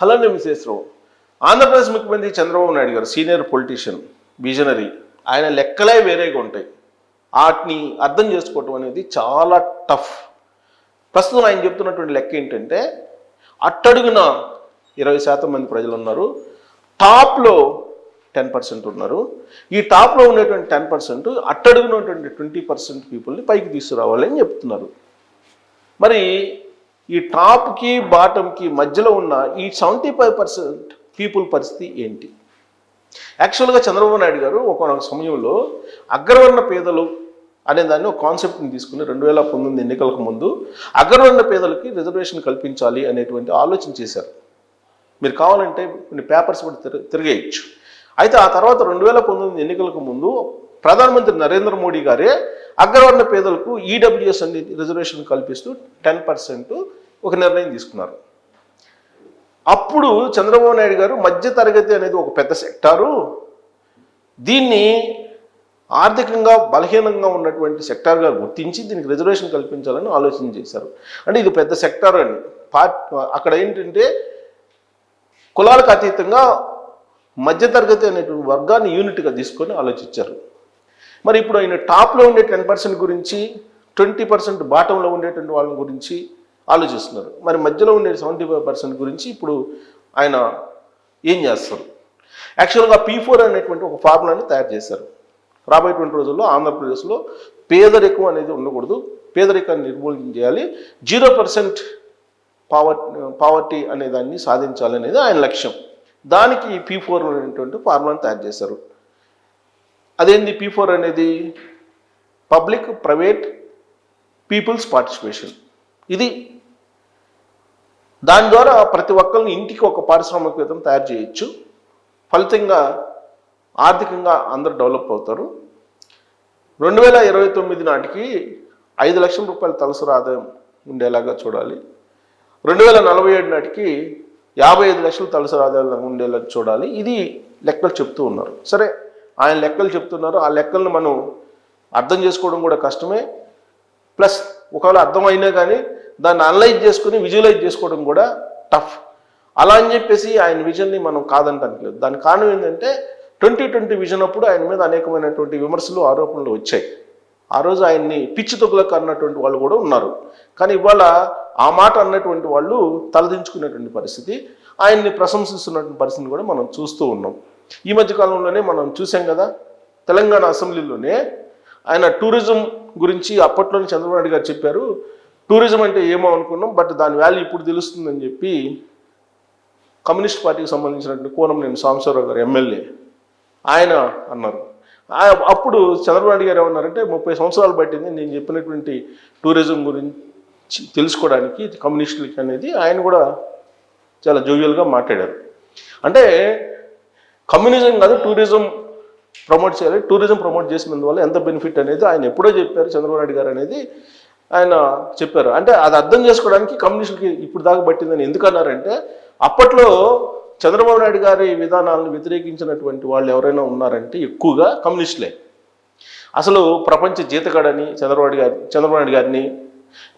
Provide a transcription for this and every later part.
Hello నేను రావు ఆంధ్రప్రదేశ్ ముఖ్యమంత్రి చంద్రబాబు నాయుడు గారు సీనియర్ పొలిటీషియన్ విజనరీ ఆయన లెక్కలే వేరేగా ఉంటాయి. వాటిని అర్థం చేసుకోవటం అనేది చాలా టఫ్. ప్రస్తుతం ఆయన చెప్తున్నటువంటి లెక్క ఏంటంటే అట్టడుగున ఇరవై శాతం మంది ప్రజలు ఉన్నారు. టాప్లో టెన్ పర్సెంట్ ఉన్నారు. ఈ టాప్లో ఉండేటువంటి టెన్ పర్సెంట్ అట్టడుగున ఉన్నటువంటి ట్వంటీ పర్సెంట్ పీపుల్ని పైకి తీసుకురావాలి అని చెప్తున్నారు. మరి ఈ టాప్కి బాటంకి మధ్యలో ఉన్న ఈ సెవెంటీ ఫైవ్ పర్సెంట్ పీపుల్ పరిస్థితి ఏంటి? యాక్చువల్గా చంద్రబాబు నాయుడు గారు ఒక సమయంలో అగ్రవర్ణ పేదలు అనే దాన్ని ఒక కాన్సెప్ట్ని తీసుకుని రెండు వేల పంతొమ్మిది ఎన్నికలకు ముందు అగ్రవర్ణ పేదలకి రిజర్వేషన్ కల్పించాలి అనేటువంటి ఆలోచన చేశారు. మీరు కావాలంటే కొన్ని పేపర్స్ కూడా తిరగేయచ్చు. అయితే ఆ తర్వాత రెండు వేల పంతొమ్మిది ఎన్నికలకు ముందు ప్రధానమంత్రి నరేంద్ర మోడీ గారే అగ్రవర్ణ పేదలకు ఈడబ్ల్యూఎస్ అనే రిజర్వేషన్ కల్పిస్తూ టెన్ పర్సెంట్ ఒక నిర్ణయం తీసుకున్నారు. అప్పుడు చంద్రబాబు నాయుడు గారు మధ్య తరగతి అనేది ఒక పెద్ద సెక్టారు. దీన్ని ఆర్థికంగా బలహీనంగా ఉన్నటువంటి సెక్టార్గా గుర్తించి దీనికి రిజర్వేషన్ కల్పించాలని ఆలోచన చేశారు. అంటే ఇది పెద్ద సెక్టార్ అని. పార్ట్ అక్కడ ఏంటంటే కులాలకు అతీతంగా మధ్యతరగతి అనేటువంటి వర్గాన్ని యూనిట్గా తీసుకొని ఆలోచించారు. మరి ఇప్పుడు ఆయన టాప్లో ఉండే టెన్ పర్సెంట్ గురించి ట్వంటీ పర్సెంట్ బాటంలో ఉండేటువంటి వాళ్ళ గురించి ఆలోచిస్తున్నారు. మరి మధ్యలో ఉండే సెవెంటీ ఫైవ్ పర్సెంట్ గురించి ఇప్పుడు ఆయన ఏం చేస్తారు? యాక్చువల్గా పీ ఫోర్ అనేటువంటి ఒక ఫార్ములాని తయారు చేశారు. రాబోయేటువంటి రోజుల్లో ఆంధ్రప్రదేశ్లో పేదరికం అనేది ఉండకూడదు. పేదరికాన్ని నిర్మూలన చేయాలి. జీరో పర్సెంట్ పావర్ పావర్టీ అనే దాన్ని సాధించాలి అనేది ఆయన లక్ష్యం. దానికి ఈ పీ ఫోర్ అనేటువంటి ఫార్ములాని తయారు చేశారు. అదేంది పీ ఫోర్ అనేది? పబ్లిక్ ప్రైవేట్ పీపుల్స్ పార్టిసిపేషన్ ఇది దాని ద్వారా ప్రతి ఒక్కరిని ఇంటికి ఒక పారిశ్రామికవేత్తం తయారు చేయొచ్చు. ఫలితంగా ఆర్థికంగా అందరూ డెవలప్ అవుతారు. రెండు వేల ఇరవై తొమ్మిది నాటికి ఐదు లక్షల రూపాయల తలసరి ఆదాయం ఉండేలాగా చూడాలి. రెండు వేల నలభై ఏడు నాటికి యాభై ఐదు లక్షల తలసరి ఆదాయం ఉండేలా చూడాలి. ఇది లెక్కలు చెప్తూ ఉన్నారు. సరే ఆయన లెక్కలు చెప్తున్నారు. ఆ లెక్కలను మనం అర్థం చేసుకోవడం కూడా కష్టమే. ప్లస్ ఒకవేళ అర్థమైనా కానీ దాన్ని అనలైజ్ చేసుకుని విజువలైజ్ చేసుకోవడం కూడా టఫ్. అలా అని చెప్పేసి ఆయన విజన్ని మనం కాదంటానికి లేదు. దానికి కారణం ఏంటంటే ట్వంటీ ట్వంటీ విజన్ అప్పుడు ఆయన మీద అనేకమైనటువంటి విమర్శలు ఆరోపణలు వచ్చాయి. ఆ రోజు ఆయన్ని పిచ్చి తొగులకు అన్నటువంటి వాళ్ళు కూడా ఉన్నారు. కానీ ఇవాళ ఆ మాట అన్నటువంటి వాళ్ళు తలదించుకునేటువంటి పరిస్థితి ఆయన్ని ప్రశంసిస్తున్నటువంటి పరిస్థితిని కూడా మనం చూస్తూ ఉన్నాం. ఈ మధ్య కాలంలోనే మనం చూసాం కదా తెలంగాణ అసెంబ్లీలోనే ఆయన టూరిజం గురించి అప్పట్లోనే చంద్రబాబు నాయుడు గారు చెప్పారు. టూరిజం అంటే ఏమో అనుకున్నాం బట్ దాని వాల్యూ ఇప్పుడు తెలుస్తుందని చెప్పి కమ్యూనిస్ట్ పార్టీకి సంబంధించినటువంటి కోణం నేను సాంబశివరావు గారు ఎమ్మెల్యే ఆయన అన్నారు. అప్పుడు చంద్రబాబు నాయుడు గారు ఏమన్నారంటే ముప్పై సంవత్సరాలు పట్టింది నేను చెప్పినటువంటి టూరిజం గురించి తెలుసుకోవడానికి కమ్యూనిస్టులకి అనేది ఆయన కూడా చాలా జోవియల్గా మాట్లాడారు. అంటే కమ్యూనిజం కాదు టూరిజం ప్రమోట్ చేయాలి. టూరిజం ప్రమోట్ చేసినందువల్ల ఎంత బెనిఫిట్ అనేది ఆయన ఎప్పుడో చెప్పారు చంద్రబాబు నాయుడు గారు అనేది ఆయన చెప్పారు. అంటే అది అర్థం చేసుకోవడానికి కమ్యూనిస్టులకి ఇప్పుడు దాకా పట్టిందని ఎందుకు అన్నారంటే అప్పట్లో చంద్రబాబు నాయుడు గారి విధానాలను వ్యతిరేకించినటువంటి వాళ్ళు ఎవరైనా ఉన్నారంటే ఎక్కువగా కమ్యూనిస్టులే. అసలు ప్రపంచ జీతగాడని చంద్రబాబు గారి చంద్రబాబు నాయుడు గారిని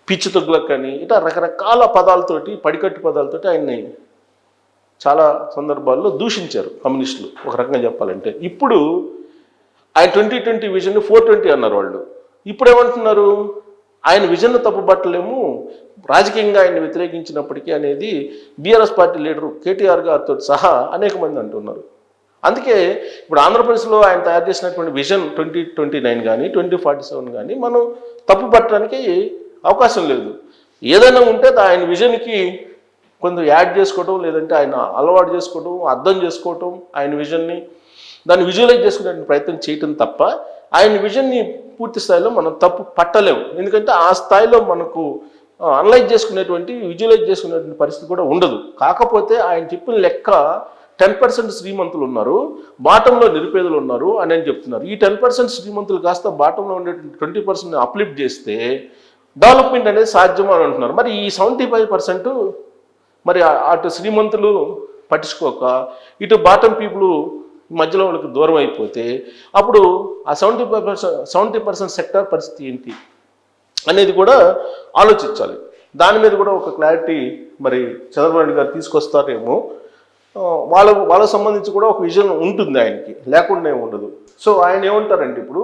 పిచ్చి తొగ్గులకు అని ఇట్లా రకరకాల పదాలతోటి పడికట్టు పదాలతోటి ఆయన్ని చాలా సందర్భాల్లో దూషించారు కమ్యూనిస్టులు. ఒక రకంగా చెప్పాలంటే. ఇప్పుడు ఆయన twenty twenty vision four twenty అన్నారు వాళ్ళు. ఇప్పుడు ఏమంటున్నారు ఆయన విజన్ను తప్పుబట్టలేము రాజకీయంగా ఆయన వ్యతిరేకించినప్పటికీ అనేది బీఆర్ఎస్ పార్టీ లీడరు కేటీఆర్ గారితో సహా అనేక మంది అంటున్నారు. అందుకే ఇప్పుడు ఆంధ్రప్రదేశ్లో ఆయన తయారు చేసినటువంటి విజన్ ట్వంటీ ట్వంటీ నైన్ కానీ ట్వంటీ ఫార్టీ సెవెన్ కానీ మనం తప్పు పట్టడానికి అవకాశం లేదు. ఏదైనా ఉంటే ఆయన విజన్కి కొంచెం యాడ్ చేసుకోవటం లేదంటే ఆయన అలవాటు చేసుకోవటం అర్థం చేసుకోవటం ఆయన విజన్ని దాన్ని విజువలైజ్ చేసుకునే ప్రయత్నం చేయటం తప్ప ఆయన విజన్ని పూర్తి స్థాయిలో మనం తప్పు పట్టలేము. ఎందుకంటే ఆ స్థాయిలో మనకు అనలైజ్ చేసుకునేటువంటి విజువలైజ్ చేసుకునేటువంటి పరిస్థితి కూడా ఉండదు. కాకపోతే ఆయన చెప్పిన లెక్క టెన్ పర్సెంట్ శ్రీమంతులు ఉన్నారు బాటంలో నిరుపేదలు ఉన్నారు అని అని చెప్తున్నారు. ఈ టెన్ పర్సెంట్ శ్రీమంతులు కాస్త బాటంలో ఉండేటువంటి ట్వంటీ పర్సెంట్ అప్లిఫ్ట్ చేస్తే డెవలప్మెంట్ అనేది సాధ్యం అని అంటున్నారు. మరి ఈ సెవెంటీ ఫైవ్ పర్సెంట్ మరి అటు శ్రీమంతులు పట్టించుకోక ఇటు బాటం పీపుల్ మధ్యలో వాళ్ళకి దూరం అయిపోతే అప్పుడు ఆ seventy five percent seventy percent sector పరిస్థితి ఏంటి అనేది కూడా ఆలోచించాలి. దాని మీద కూడా ఒక క్లారిటీ మరి చంద్రబాబు నాయుడు గారు తీసుకొస్తారేమో. వాళ్ళ వాళ్ళకు సంబంధించి కూడా ఒక విజన్ ఉంటుంది ఆయనకి లేకుండా ఉండదు. సో ఆయన ఏమంటారంటే ఇప్పుడు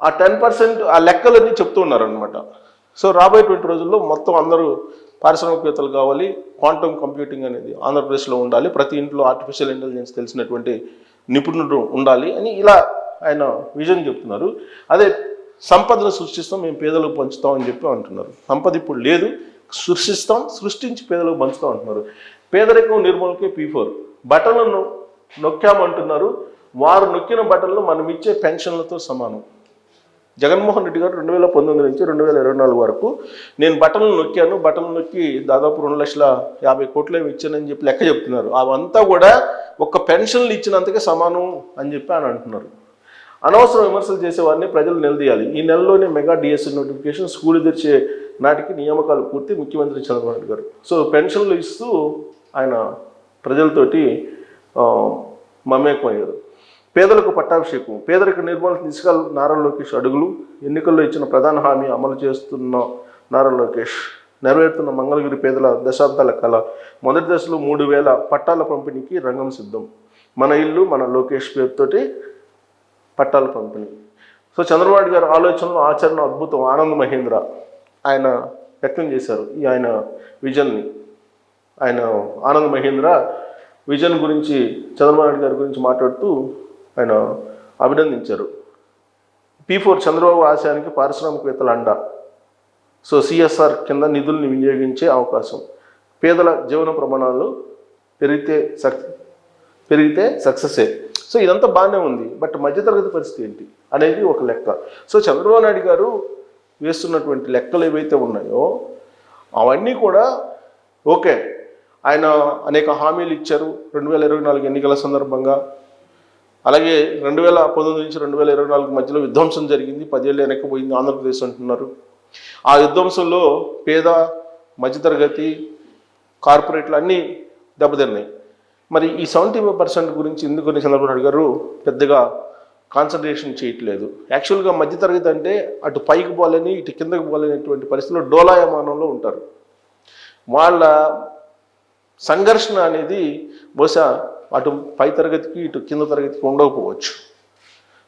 ఆ టెన్ పర్సెంట్ ఆ లెక్కలన్నీ చెప్తూ ఉన్నారనమాట సో రాబోయే ట్వంటీ రోజుల్లో మొత్తం అందరూ పారిశ్రామికవేత్తలు కావాలి క్వాంటమ్ కంప్యూటింగ్ అనేది ఆంధ్రప్రదేశ్లో ఉండాలి ప్రతి ఇంట్లో ఆర్టిఫిషియల్ ఇంటెలిజెన్స్ తెలిసినటువంటి నిపుణుడు ఉండాలి అని ఇలా ఆయన విజన్ చెప్తున్నారు. అదే సంపదను సృష్టిస్తాం మేము పేదలకు పంచుతాం అని చెప్పి అంటున్నారు. సంపద ఇప్పుడు లేదు సృష్టిస్తాం సృష్టించి పేదలకు పంచుతాం అంటున్నారు. పేదరికం నిర్మూలకే పీ ఫోర్ బటన్లను నొక్కామంటున్నారు. వారు నొక్కిన బటన్లు మనం ఇచ్చే పెన్షన్లతో సమానం. జగన్మోహన్ రెడ్డి గారు రెండు వేల పంతొమ్మిది నుంచి రెండు వేల ఇరవై నాలుగు వరకు నేను బటన్లు నొక్కాను. బటన్లు నొక్కి దాదాపు రెండు లక్షల యాభై కోట్లు ఏమి ఇచ్చానని చెప్పి లెక్క చెప్తున్నారు. అవంతా కూడా ఒక్క పెన్షన్లు ఇచ్చినంతకే సమానం అని చెప్పి ఆయన అంటున్నారు. అనవసరం విమర్శలు చేసేవారిని ప్రజలు నిలదీయాలి. ఈ నెలలోనే మెగా డిఎస్సీ నోటిఫికేషన్ స్కూల్ తెరిచే నాటికి నియామకాలు పూర్తి ముఖ్యమంత్రి చంద్రబాబు నాయుడు గారు. సో పెన్షన్లు ఇస్తూ ఆయన ప్రజలతోటి మమేకమయ్యారు. పేదలకు పట్టాభిషేకం పేదరిక నిర్మూలన దిశగా నారా లోకేష్ అడుగులు ఎన్నికల్లో ఇచ్చిన ప్రధాన హామీ అమలు చేస్తున్న నారా లోకేష్. నెరవేరుతున్న మంగళగిరి పేదల దశాబ్దాల కళ. మొదటి దశలో మూడు వేల పట్టాల పంపిణీకి రంగం సిద్ధం. మన ఇల్లు మన లోకేష్ పేరుతోటి పట్టాల పంపిణీ. సో చంద్రబాబు గారి ఆలోచనలు ఆచరణ అద్భుతం. ఆనంద్ మహేంద్ర ఆయన వ్యక్తం చేశారు ఈ ఆయన విజన్ని. ఆయన ఆనంద్ మహేంద్ర విజన్ గురించి చంద్రబాబు నాయుడు గారి గురించి మాట్లాడుతూ ఆయన అభినందించారు. పీ ఫోర్ చంద్రబాబు ఆశయానికి పారిశ్రామికవేత్తల అండ. సో సిఎస్ఆర్ కింద నిధుల్ని వినియోగించే అవకాశం. పేదల జీవన ప్రమాణాలు పెరిగితే సక్ పెరిగితే సక్సెసే. సో ఇదంతా బాగానే ఉంది. బట్ మధ్యతరగతి పరిస్థితి ఏంటి అనేది ఒక లెక్క. సో చంద్రబాబు నాయుడు గారు వేస్తున్నటువంటి లెక్కలు ఏవైతే ఉన్నాయో అవన్నీ కూడా ఓకే. ఆయన అనేక హామీలు ఇచ్చారు. రెండు వేల ఇరవై నాలుగు ఎన్నికల సందర్భంగా అలాగే రెండు వేల పంతొమ్మిది నుంచి రెండు వేల ఇరవై నాలుగు మధ్యలో విధ్వంసం జరిగింది పదేళ్ళు వెనక్కిపోయింది ఆంధ్రప్రదేశ్ అంటున్నారు. ఆ విధ్వంసంలో పేద మధ్యతరగతి కార్పొరేట్లు అన్నీ దెబ్బతిన్నాయి. మరి ఈ సెవెంటీ ఫైవ్ పర్సెంట్ గురించి ఎందుకని చంద్రబాబు నాయుడు గారు పెద్దగా కాన్సన్ట్రేషన్ చేయట్లేదు. యాక్చువల్గా మధ్యతరగతి అంటే అటు పైకి పోలేని ఇటు కిందకి పోలేనటువంటి పరిస్థితుల్లో డోలాయమానంలో ఉంటారు. వాళ్ళ సంఘర్షణ అనేది బహుశా అటు పై తరగతికి ఇటు కింద తరగతికి ఉండకపోవచ్చు.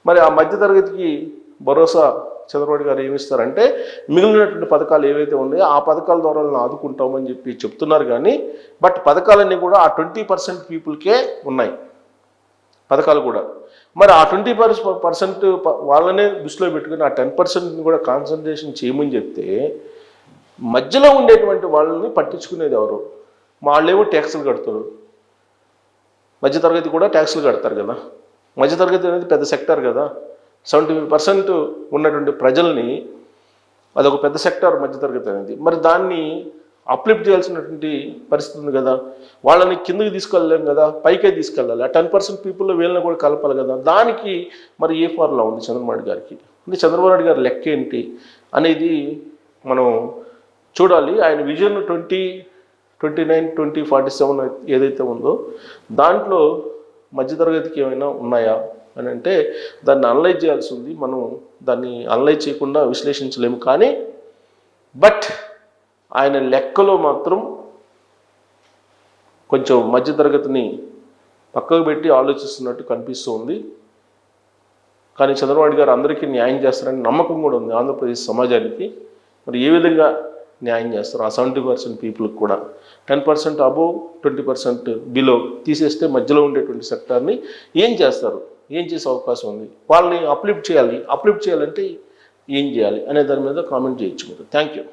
మరి ఆ మధ్య తరగతికి భరోసా చంద్రబాబు గారు ఏమిస్తారంటే మిగిలినటువంటి పథకాలు ఏవైతే ఉన్నాయో ఆ పథకాల ద్వారా ఆదుకుంటామని చెప్పి చెప్తున్నారు కానీ బట్ పథకాలన్నీ కూడా ఆ ట్వంటీ పర్సెంట్ పీపుల్కే ఉన్నాయి. పథకాలు కూడా. మరి ఆ ట్వంటీ పర్సెంట్ వాళ్ళనే దృష్టిలో పెట్టుకుని ఆ టెన్ పర్సెంట్ని కూడా కాన్సన్ట్రేషన్ చేయమని చెప్తే మధ్యలో ఉండేటువంటి వాళ్ళని పట్టించుకునేది ఎవరు? వాళ్ళేమో ట్యాక్సులు కడతారు. మధ్యతరగతి కూడా ట్యాక్స్లు కడతారు కదా. మధ్యతరగతి అనేది పెద్ద సెక్టర్ కదా. సెవెంటీ ఫైవ్ పర్సెంట్ ఉన్నటువంటి ప్రజల్ని అదొక పెద్ద సెక్టర్ మధ్యతరగతి అనేది. మరి దాన్ని అప్లిఫ్ట్ చేయాల్సినటువంటి పరిస్థితి ఉంది కదా. వాళ్ళని కిందకి తీసుకెళ్ళలేం కదా. పైకే తీసుకెళ్ళాలి. ఆ టెన్ పర్సెంట్ పీపుల్లో వీళ్ళని కూడా కలపాలి కదా. దానికి మరి ఏ ఫార్ములా ఉంది చంద్రబాబు గారికి? అంటే చంద్రబాబు నాయుడు గారి లెక్క ఏంటి అనేది మనం చూడాలి. ఆయన vision twenty twenty nine twenty forty seven ఏదైతే ఉందో దాంట్లో మధ్యతరగతికి ఏమైనా ఉన్నాయా? అని అంటే దాన్ని అనలైజ్ చేయాల్సి ఉంది. మనం దాన్ని అనలైజ్ చేయకుండా విశ్లేషించలేము. కానీ బట్ ఆయన లెక్కలో మాత్రం కొంచెం మధ్యతరగతిని పక్కకు పెట్టి ఆలోచిస్తున్నట్టు కనిపిస్తూ ఉంది. కానీ చంద్రబాబు గారు అందరికీ న్యాయం చేస్తారని నమ్మకం కూడా ఉంది ఆంధ్రప్రదేశ్ సమాజానికి. మరి ఏ విధంగా న్యాయం చేస్తారు. ఆ సెవెంటీ పర్సెంట్ పీపుల్కి కూడా. Ten percent above twenty percent below తీసేస్తే మధ్యలో ఉండేటువంటి సెక్టార్ని ఏం చేస్తారు? ఏం చేసే అవకాశం ఉంది? వాళ్ళని అప్లిఫ్ట్ చేయాలి. అప్లిఫ్ట్ చేయాలంటే ఏం చేయాలి? అనే దాని మీద కామెంట్ చేయొచ్చు మీరు. Thank you